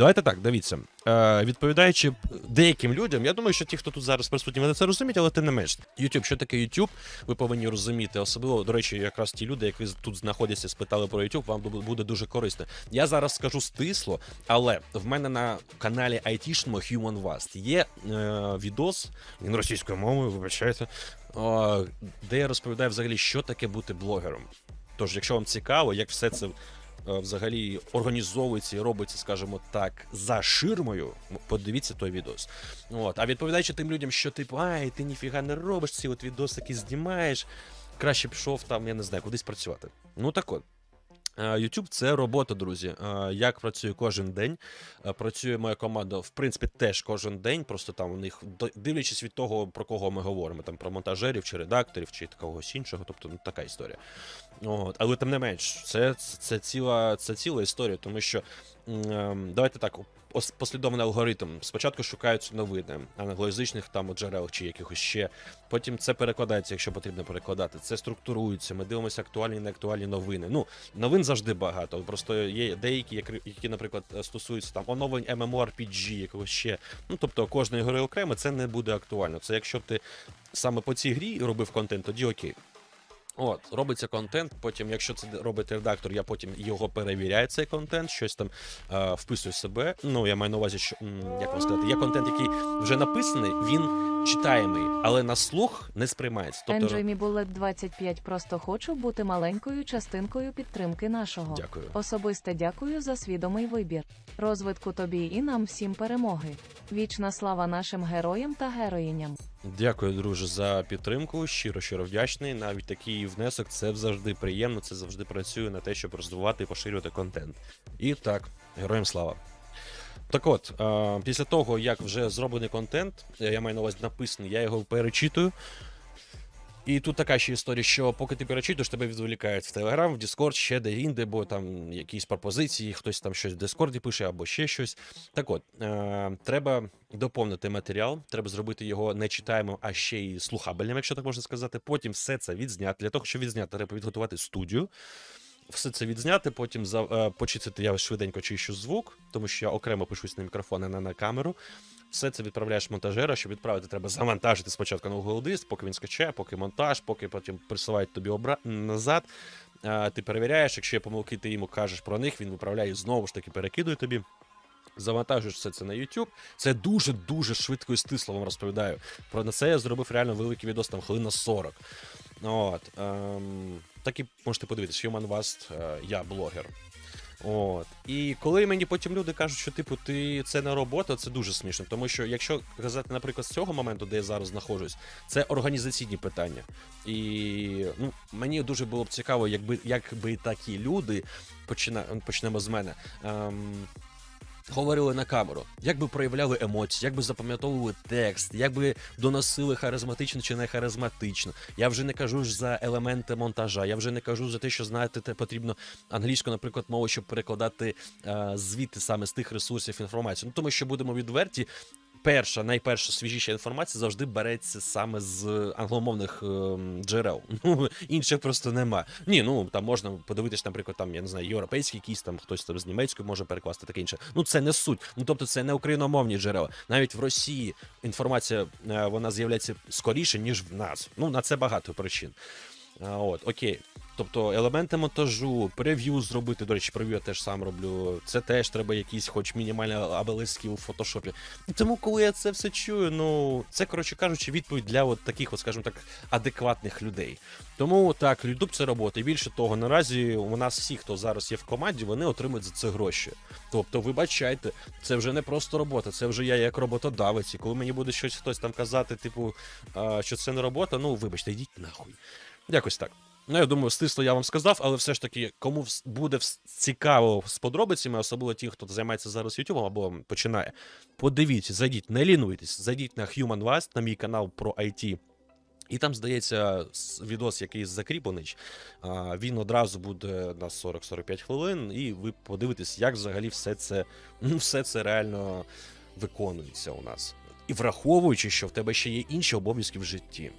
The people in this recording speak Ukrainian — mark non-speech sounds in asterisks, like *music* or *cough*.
Давайте так, дивіться. Е, відповідаючи деяким людям, я думаю, що ті, хто тут зараз присутні, вони це розуміють, але тим не менш. YouTube, що таке YouTube, ви повинні розуміти. Особливо, до речі, якраз ті люди, які тут знаходяться, спитали про YouTube, вам буде дуже корисно. Я зараз скажу стисло, але в мене на каналі айтішному Human Vast є е, відос, він російською мовою, вибачайте, е, де я розповідаю взагалі, що таке бути блогером. Тож, якщо вам цікаво, як все це взагалі організовується і робиться, скажімо так, за ширмою, подивіться той відос. От. А відповідаючи тим людям, що типу, ай, ти ніфіга не робиш, ці от відосики знімаєш, краще пішов там, я не знаю, кудись працювати. Ну так от. Е, YouTube це робота, друзі. Е, Як працюю кожен день. Е, Працює моя команда, в принципі, теж кожен день. Просто там у них дивлячись від того, про кого ми говоримо, там про монтажерів чи редакторів, чи когось іншого. Тобто, ну така історія. От. Але тим не менш, це, це, ціла, це ціла історія, тому що ем, давайте так. Ос- Послідовний алгоритм. Спочатку шукаються новини англоязичних там джерел чи якихось ще. Потім це перекладається, якщо потрібно перекладати. Це структурується. Ми дивимося актуальні і неактуальні новини. Ну, новин завжди багато. Просто є деякі, які, наприклад, стосуються там оновлень MMORPG, якогось ще. Ну, тобто кожної гри окремо це не буде актуально. Це якщо ти саме по цій грі робив контент, тоді окей. От, робиться контент. Потім, якщо це робить редактор, я потім його перевіряю, цей контент, щось там е, вписую себе. Ну, я маю на увазі, що м, як вам сказати, є контент, який вже написаний, він читаємий, але на слух не сприймається. Тобто, Енджоймі Булет 25 просто хочу бути маленькою частинкою підтримки нашого. дякую. Особисте дякую за свідомий вибір. Розвитку тобі і нам всім перемоги. Вічна слава нашим героям та героїням. Дякую, друже, за підтримку. Щиро, щиро вдячний. Навіть такий внесок це завжди приємно. Це завжди працює на те, щоб розвивати і поширювати контент. І так, героям слава. Так от, після того, як вже зроблений контент, я маю на увазі написаний, я його перечитую. І тут така ще історія, що поки ти перечитуєш, тебе відволікають в Телеграм, в Discord, ще де-інде, бо там якісь пропозиції, хтось там щось в Дискорді пише або ще щось. Так от, е, треба доповнити матеріал, треба зробити його не читаємо, а ще й слухабельним, якщо так можна сказати. Потім все це відзняти. Для того, щоб відзняти, треба підготувати студію. Все це відзняти, потім за, е, почистити я швиденько чищу звук, тому що я окремо пишусь на мікрофон, а не на камеру. Все це відправляєш монтажера, щоб відправити, треба завантажити спочатку на диск, поки він скачає, поки монтаж, поки потім присилають тобі обра... назад. Ти перевіряєш, якщо є помилки, ти йому кажеш про них, він виправляє знову ж таки перекидує тобі. Завантажуєш все це на YouTube. Це дуже дуже швидко і стисло вам розповідаю. Про це я зробив реально великий відос, там хвилин на 40. От, ем, так і можете подивитися, Human Vast, е, я блогер. От. І коли мені потім люди кажуть, що типу ти це не робота, це дуже смішно. Тому що якщо казати, наприклад, з цього моменту, де я зараз знаходжусь, це організаційні питання. І ну, мені дуже було б цікаво, якби якби такі люди, почина, почнемо з мене. Ем, Говорили на камеру, як би проявляли емоції, як би запам'ятовували текст, як би доносили харизматично чи не харизматично. Я вже не кажу ж за елементи монтажа, я вже не кажу за те, що знаєте, те потрібно англійську, наприклад, мову, щоб перекладати е, звіти саме з тих ресурсів інформацію. Ну тому що будемо відверті. Перша, найперша свіжіша інформація завжди береться саме з англомовних ем, джерел. *laughs* Ну інших просто нема. Ні, ну там можна подивитись, наприклад, там я не знаю, європейський якийсь там хтось там з німецької може перекласти таке інше. Ну це не суть. Ну тобто це не україномовні джерела. Навіть в Росії інформація е, вона з'являється скоріше ніж в нас. Ну на це багато причин. А, От, окей. Тобто елементи монтажу, прев'ю зробити. До речі, прев'ю я теж сам роблю. Це теж треба якісь, хоч мінімальні обелиски у фотошопі. Тому, коли я це все чую, ну це коротше кажучи, відповідь для от таких, от, скажімо так, адекватних людей. Тому так, YouTube це робота. І більше того, наразі у нас всі, хто зараз є в команді, вони отримують за це гроші. Тобто, вибачайте, це вже не просто робота, це вже я як роботодавець. І коли мені буде щось хтось там казати, типу, що це не робота, ну вибачте, йдіть нахуй. Якось так. Ну, я думаю, стисло я вам сказав, але все ж таки, кому буде цікаво з подробицями, особливо ті, хто займається зараз YouTube або починає, подивіться, зайдіть, не лінуйтесь, зайдіть на Human Vast, на мій канал про IT. І там, здається, відос, який закріплений, він одразу буде на 40-45 хвилин, і ви подивитесь, як взагалі все це, ну, все це реально виконується у нас. І враховуючи, що в тебе ще є інші обов'язки в житті.